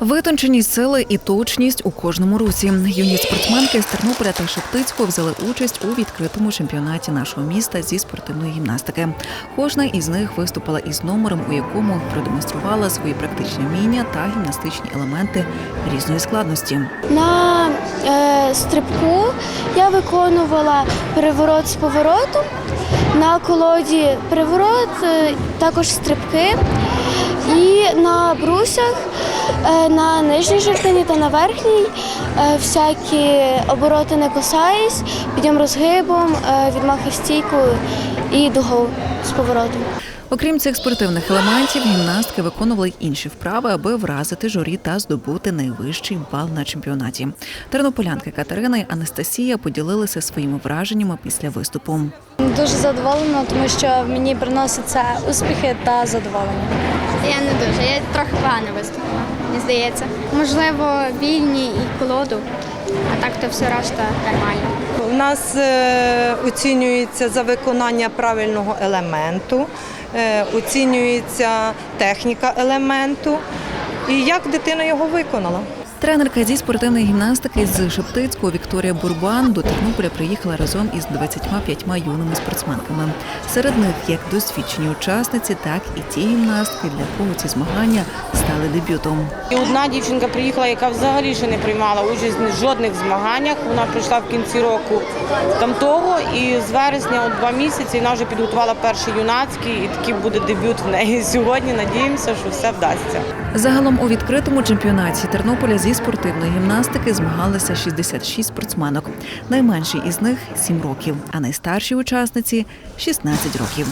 Витонченість сили і точність у кожному русі. Юні спортсменки з Тернополя та Шептицького взяли участь у відкритому чемпіонаті нашого міста зі спортивної гімнастики. Кожна із них виступила із номером, у якому продемонструвала свої практичні вміння та гімнастичні елементи різної складності. На е, стрибку я виконувала переворот з поворотом. На колоді переворот, е, також стрибки. І на брусях, е, на нижній жердині та на верхній е, всякі обороти не косаюсь, підйом розгибом, відмахи стійку і дугу з поворотом. Окрім цих спортивних елементів, гімнастки виконували й інші вправи, аби вразити журі та здобути найвищий бал на чемпіонаті. Тернополянки Катерина і Анастасія поділилися своїми враженнями після виступу. Дуже задоволена, тому що мені приноситься успіхи та задоволення. Я не дуже, я трохи погано виступила, мені здається. Можливо, вільні і колоду, а так то все решта нормально. У нас е, оцінюється за виконання правильного елементу, е, оцінюється техніка елементу і як дитина його виконала. Тренерка зі спортивної гімнастики з Шептицького Вікторія Бурбан до Тернополя приїхала разом із 25 юними спортсменками. Серед них як досвідчені учасниці, так і ті гімнастки, для кого ці змагання стали дебютом. І одна дівчинка приїхала, яка взагалі ще не приймала участь в жодних змаганнях. Вона прийшла в кінці року там того, і з вересня от два місяці вона вже підготувала перший юнацький, і такий буде дебют в неї сьогодні. Надіємося, що все вдасться. Загалом у відкритому чемпіонаті Тернополя зі спортивної гімнастики змагалися 66 спортсменок. Найменший із них 7 років, а найстаршій учасниці 16 років.